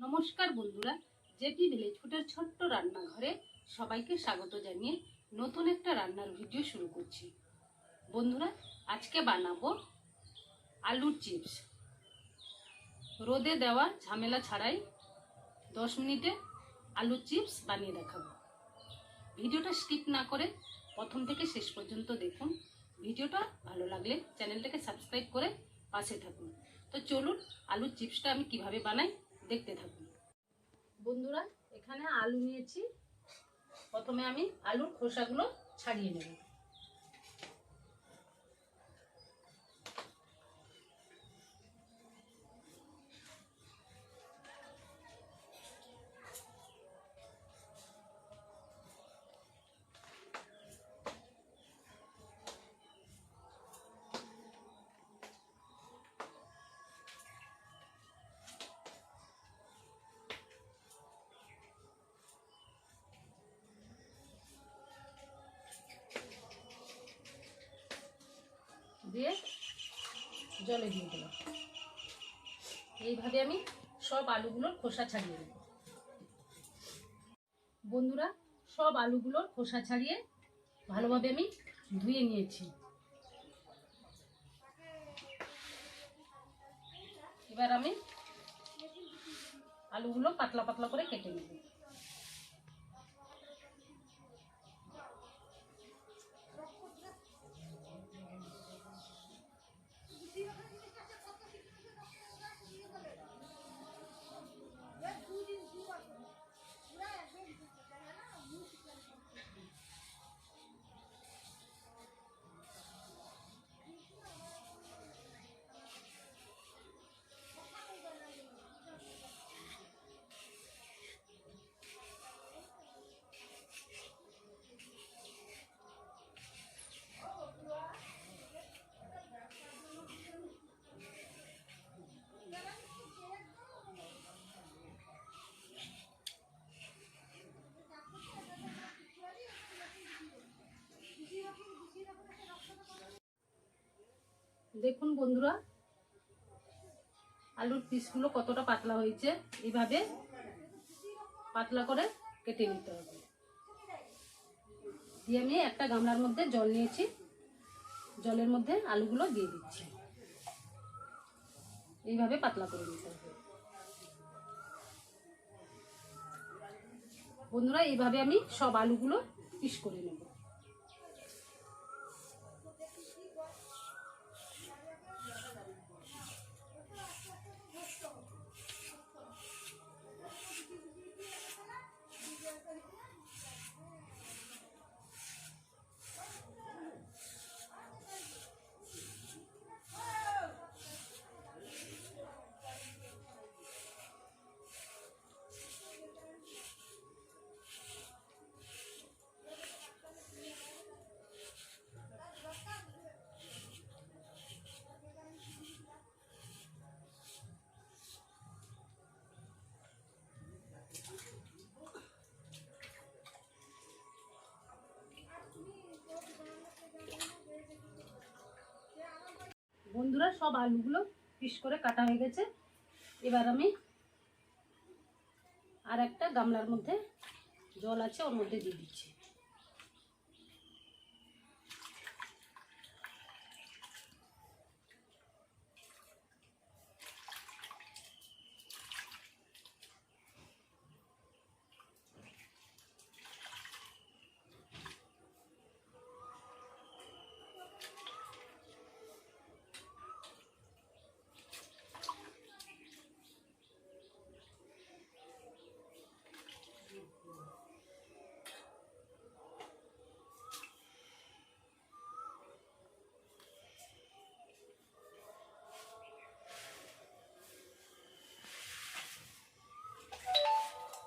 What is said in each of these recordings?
নমস্কার বন্ধুরা, JP village ফুডের ছোট্ট রান্নাঘরে সবাইকে স্বাগত জানিয়ে নতুন একটা রান্নার ভিডিও শুরু করছি। বন্ধুরা, আজকে বানাবো আলুর চিপস। রোদে দেওয়া ঝামেলা ছাড়াই দশ মিনিটে আলুর চিপস বানিয়ে দেখাবো। ভিডিওটা স্কিপ না করে প্রথম থেকে শেষ পর্যন্ত দেখুন। ভিডিওটা ভালো লাগলে চ্যানেলটাকে সাবস্ক্রাইব করে পাশে থাকুন। তো চলুন, আলুর চিপসটা আমি কীভাবে বানাই দেখতে থাকুন। বন্ধুরা এখানে আলু নিয়েছি। প্রথমে আমি আলুর খোসাগুলো ছাড়িয়ে নেব। দিয়ে জলে দিয়ে দিলাম। এইভাবে আমি সব আলুগুলোর খোসা ছাড়িয়ে নেব। বন্ধুরা, সব আলুগুলোর খোসা ছাড়িয়ে ভালোভাবে আমি ধুয়ে নিয়েছি। এবার আমি আলুগুলো পাতলা পাতলা করে কেটে নেব। দেখুন বন্ধুরা, আলুর পিসগুলো কতটা পাতলা হয়েছে, এইভাবে পাতলা করে কেটে নিতে হবে। দিয়ে আমি একটা গামলার মধ্যে জল নিয়েছি, জলের মধ্যে আলুগুলো দিয়ে দিচ্ছি। এইভাবে পাতলা করে নিতে হবে। বন্ধুরা, এইভাবে আমি সব আলুগুলো পিস করে নেব। সব আলুগুলো পিস করে কাটা হয়ে গেছে। এবার আমি আর একটা গামলার মধ্যে জল আছে, ওর মধ্যে দিয়ে দিচ্ছি।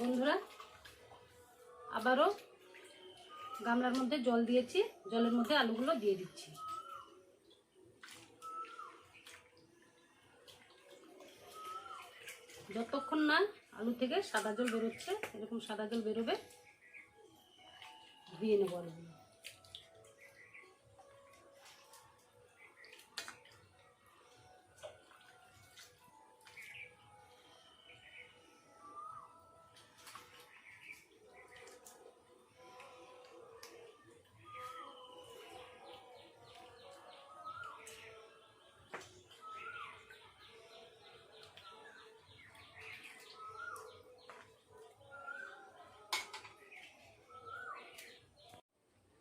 বন্ধুরা, আবারও গামলার মধ্যে জল দিয়েছি, জলের মধ্যে আলুগুলো দিয়ে দিচ্ছি। যতক্ষণ না আলু থেকে সাদা জল বেরোচ্ছে, এরকম সাদা জল বেরোবে, ধুয়ে নেব আলুগুলো।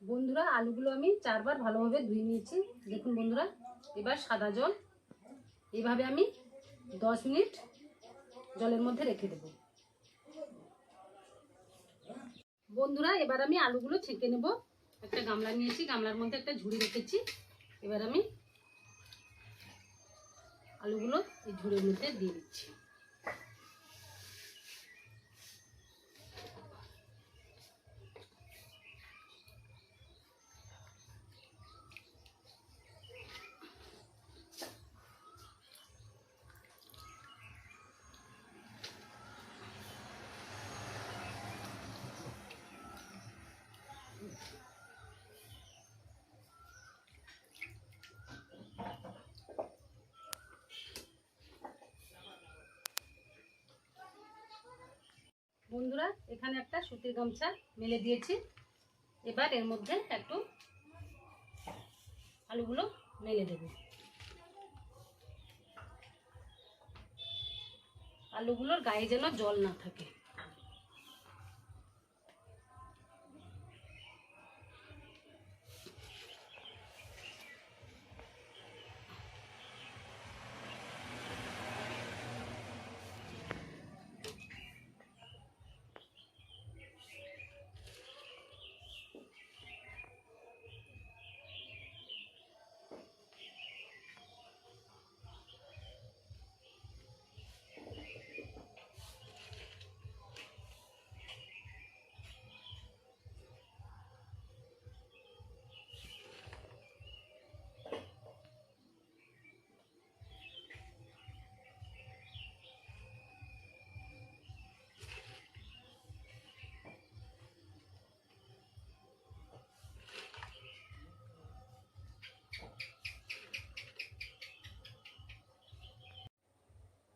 বন্ধুরা, আলুগুলো আমি চারবার ভালোভাবে ধুয়ে নিয়েছি। দেখুন বন্ধুরা, এবার সাদা জল। এইভাবে আমি দশ মিনিট জলের মধ্যে রেখে দেব। বন্ধুরা, এবার আমি আলুগুলো ছেঁকে নেব। একটা গামলা নিয়েছি, গামলার মধ্যে একটা ঝুড়ি রেখেছি। এবার আমি আলুগুলো এই ঝুড়ির মধ্যে দিয়ে দিচ্ছি। বন্ধুরা, এখানে একটা সুতির গামছা মেলে দিয়েছি। এবার এর মধ্যে একটু আলুগুলো মেলে দেব। আলুগুলোর গায়ে যেন জল না থাকে।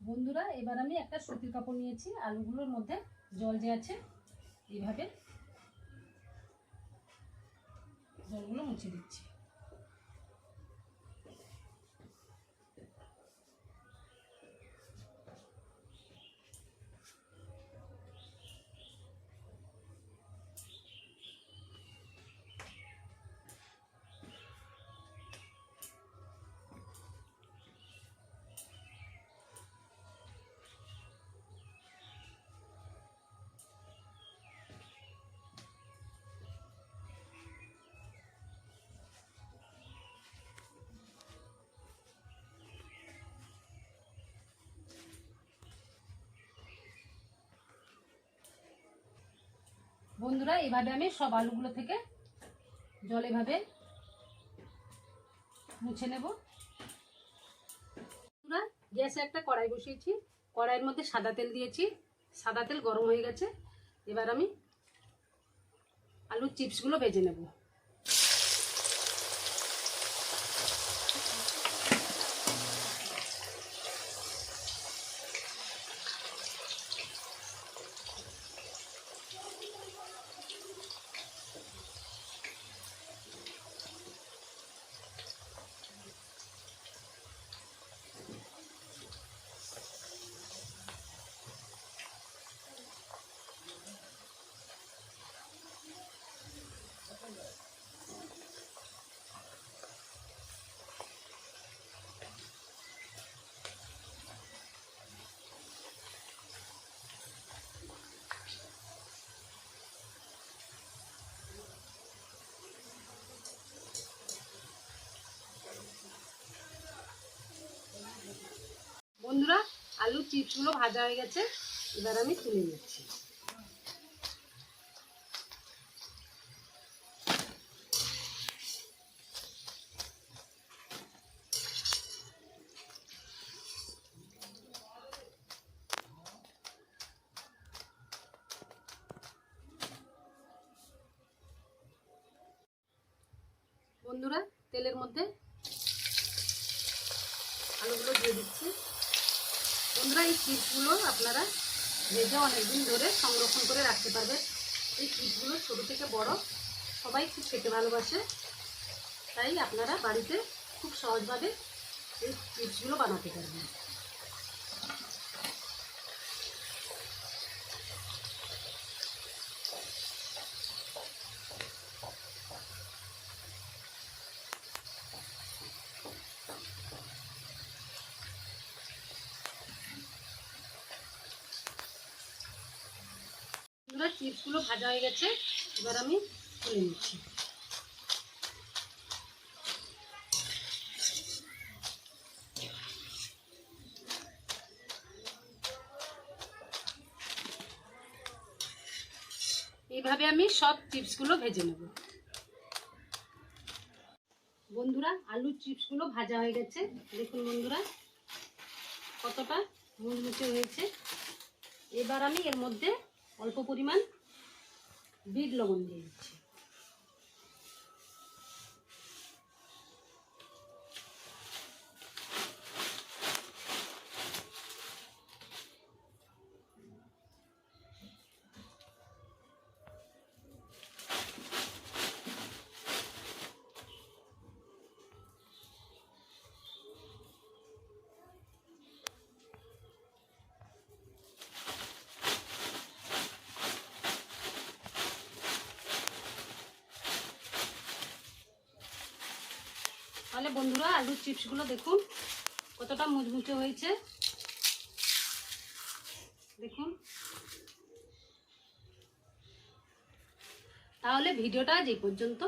বন্ধুরা, এবার আমি একটা সুতির কাপড় নিয়েছি। আলুগুলোর মধ্যে জল যে আছে, এইভাবে জলগুলো মুছে দিচ্ছি। বন্ধুরা, এভাবে আমি সব আলুগুলো থেকে জল এভাবে মুছে নেব। বন্ধুরা, গ্যাসে একটা কড়াই বসিয়েছি। কড়াইয়ের মধ্যে সাদা তেল দিয়েছি। সাদা তেল গরম হয়ে গেছে। এবার আমি আলুর চিপসগুলো ভেজে নেব। আলুর চিপসগুলো ভাজা হয়ে গেছে। এবার আমি তুলে নিচ্ছি। বন্ধুরা, তেলের মধ্যে আলুগুলো দিয়ে দিচ্ছি। বন্ধুরা, এই চিপসগুলো আপনারা ভেজে অনেকদিন ধরে সংরক্ষণ করে রাখতে পারবেন। এই চিপসগুলো ছোটো থেকে বড়, সবাই খুব খেতে ভালোবাসে। তাই আপনারা বাড়িতে খুব সহজভাবে এই চিপসগুলো বানাতে পারবেন। চিপসগুলো ভাজা হয়ে গেছে। এবার আমি তুলে নিচ্ছি। এইভাবে আমি সব চিপসগুলো ভেজে নেব। বন্ধুরা, আলুর চিপসগুলো ভাজা হয়ে গেছে। দেখুন বন্ধুরা, কতটা মুচমুচে হয়েছে। এবার আমি এর মধ্যে অল্প পরিমাণ বিট লবণ দিয়ে দিচ্ছি। তাহলে বন্ধুরা আলুর চিপসগুলো দেখুন, কতটা মুচমুচে হয়েছে। দেখুন। তাহলে ভিডিওটা যে পর্যন্ত।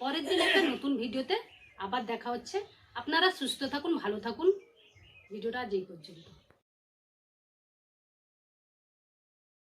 পরের দিন একটা নতুন ভিডিওতে আবার দেখা হচ্ছে। আপনারা সুস্থ থাকুন, ভালো থাকুন। ভিডিওটা যেই পর্যন্ত।